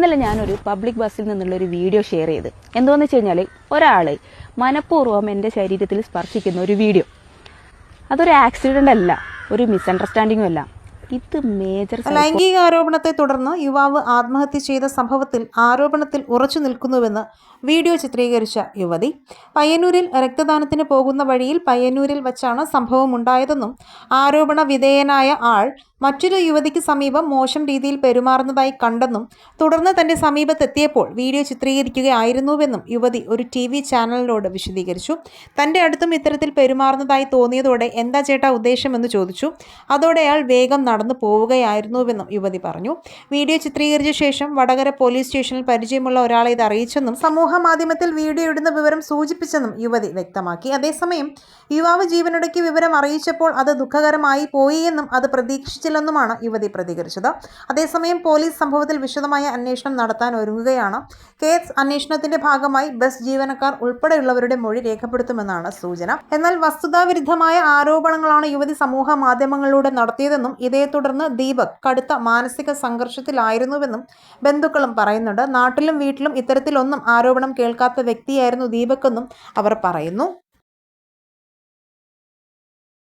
ഇന്നലെ ഞാനൊരു പബ്ലിക് ബസ്സിൽ നിന്നുള്ള ഒരു വീഡിയോ ഷെയർ ചെയ്ത്. എന്തോന്ന് വെച്ച് കഴിഞ്ഞാൽ ഒരാൾ മനഃപൂർവം എന്റെ ശരീരത്തിൽ സ്പർശിക്കുന്ന ഒരു വീഡിയോ അതൊരു ആക്സിഡന്റ് അല്ല ഒരു മിസ്അണ്ടർസ്റ്റാൻഡിങ്ങും അല്ല. ഇത് മേജർ ലൈംഗിക ആരോപണത്തെ തുടർന്ന് യുവാവ് ആത്മഹത്യ ചെയ്ത സംഭവത്തിൽ ആരോപണത്തിൽ ഉറച്ചു നിൽക്കുന്നുവെന്ന് വീഡിയോ ചിത്രീകരിച്ച യുവതി. പയ്യന്നൂരിൽ രക്തദാനത്തിന് പോകുന്ന വഴിയിൽ പയ്യന്നൂരിൽ വച്ചാണ് സംഭവം ഉണ്ടായതെന്നും ആരോപണ വിധേയനായ ആൾ മറ്റൊരു യുവതിക്ക് സമീപം മോശം രീതിയിൽ പെരുമാറുന്നതായി കണ്ടെന്നും തുടർന്ന് തന്റെ സമീപത്തെത്തിയപ്പോൾ വീഡിയോ ചിത്രീകരിക്കുകയായിരുന്നുവെന്നും യുവതി ഒരു ടി വി ചാനലിനോട് വിശദീകരിച്ചു. തന്റെ അടുത്തും ഇത്തരത്തിൽ പെരുമാറുന്നതായി തോന്നിയതോടെ എന്താ ചേട്ടാ ഉദ്ദേശമെന്ന് ചോദിച്ചു. അതോടെ അയാൾ വേഗം നടന്നു പോവുകയായിരുന്നുവെന്നും യുവതി പറഞ്ഞു. വീഡിയോ ചിത്രീകരിച്ച ശേഷം വടകര പോലീസ് സ്റ്റേഷനിൽ പരിചയമുള്ള ഒരാളെ ഇത് അറിയിച്ചെന്നും സമൂഹ മാധ്യമത്തിൽ വീഡിയോ ഇടുന്ന വിവരം സൂചിപ്പിച്ചെന്നും യുവതി വ്യക്തമാക്കി. അതേസമയം യുവാവ് ജീവനൊടുക്കി വിവരം അറിയിച്ചപ്പോൾ അത് ദുഃഖകരമായി പോയി എന്നും അത് പ്രതീക്ഷിച്ചില്ലെന്നുമാണ് യുവതി പ്രതികരിച്ചത്. അതേസമയം പോലീസ് സംഭവത്തിൽ വിശദമായ അന്വേഷണം നടത്താൻ ഒരുങ്ങുകയാണ്. കേസ് അന്വേഷണത്തിന്റെ ഭാഗമായി ബസ് ജീവനക്കാർ ഉൾപ്പെടെയുള്ളവരുടെ മൊഴി രേഖപ്പെടുത്തുമെന്നാണ് സൂചന. എന്നാൽ വസ്തുതാവിരുദ്ധമായ ആരോപണങ്ങളാണ് യുവതി സമൂഹ മാധ്യമങ്ങളിലൂടെ നടത്തിയതെന്നും ഇതേ തുടർന്ന് ദീപക് കടുത്ത മാനസിക സംഘർഷത്തിലായിരുന്നുവെന്നും ബന്ധുക്കളും പറയുന്നുണ്ട്. നാട്ടിലും വീട്ടിലും ഇത്തരത്തിലൊന്നും ആരോപണം കേൾക്കാത്ത വ്യക്തിയായിരുന്നു ദീപക് എന്നും അവർ പറയുന്നു.